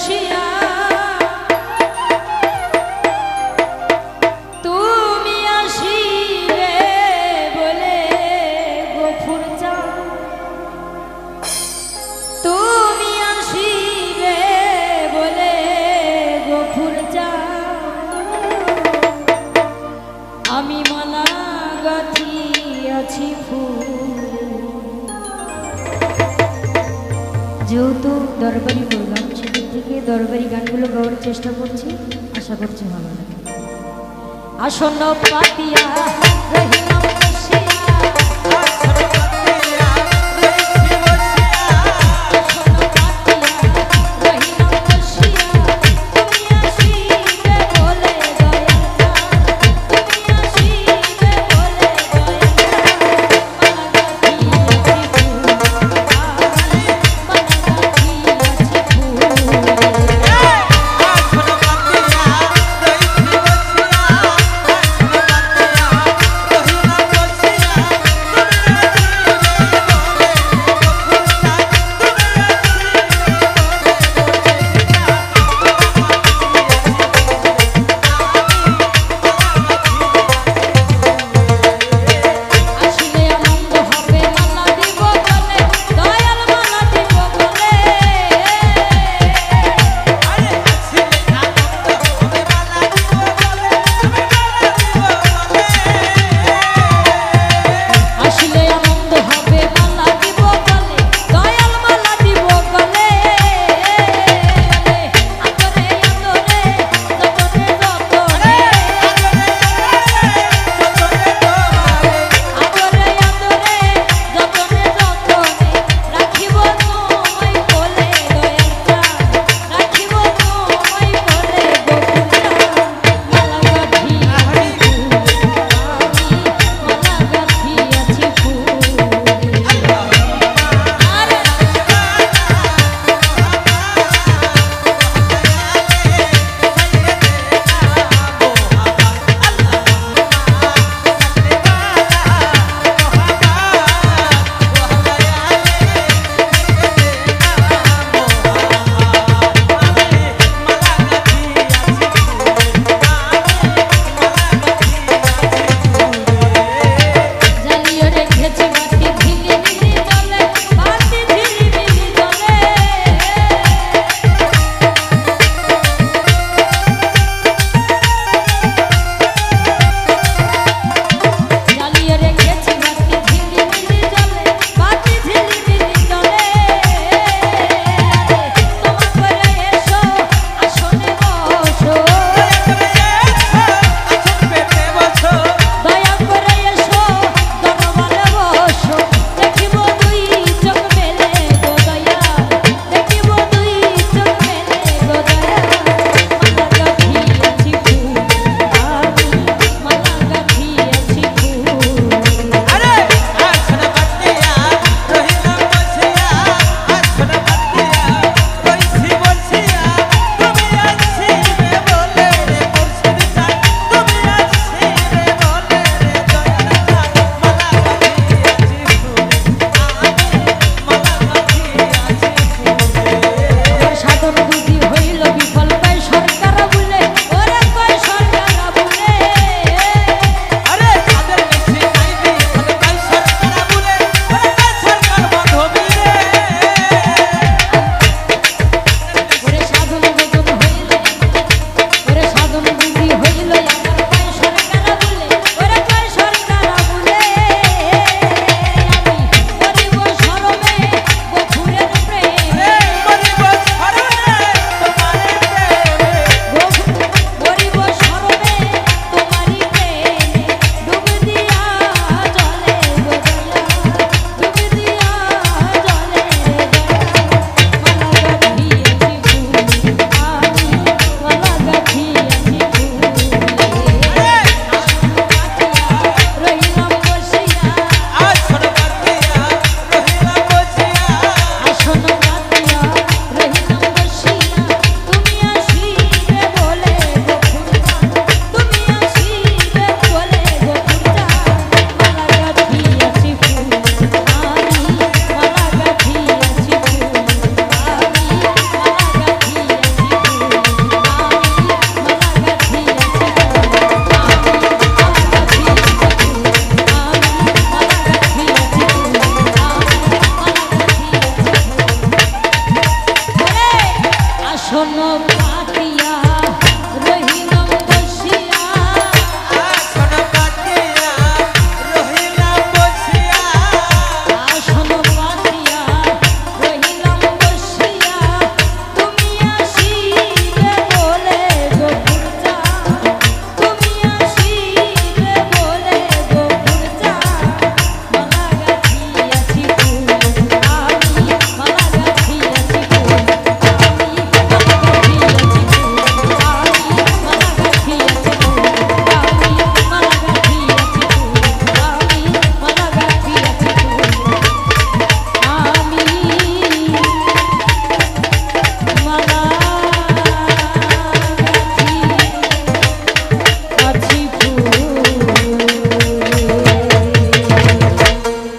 বসিয়া। তুমি আসিবে বলে তুমি বলে আমি ফুল। যেহেতু দরবারি দরবারি গানগুলো গাওয়ার চেষ্টা করছি আশা করছি ভালো লাগে। আসন্ন পাতিয়া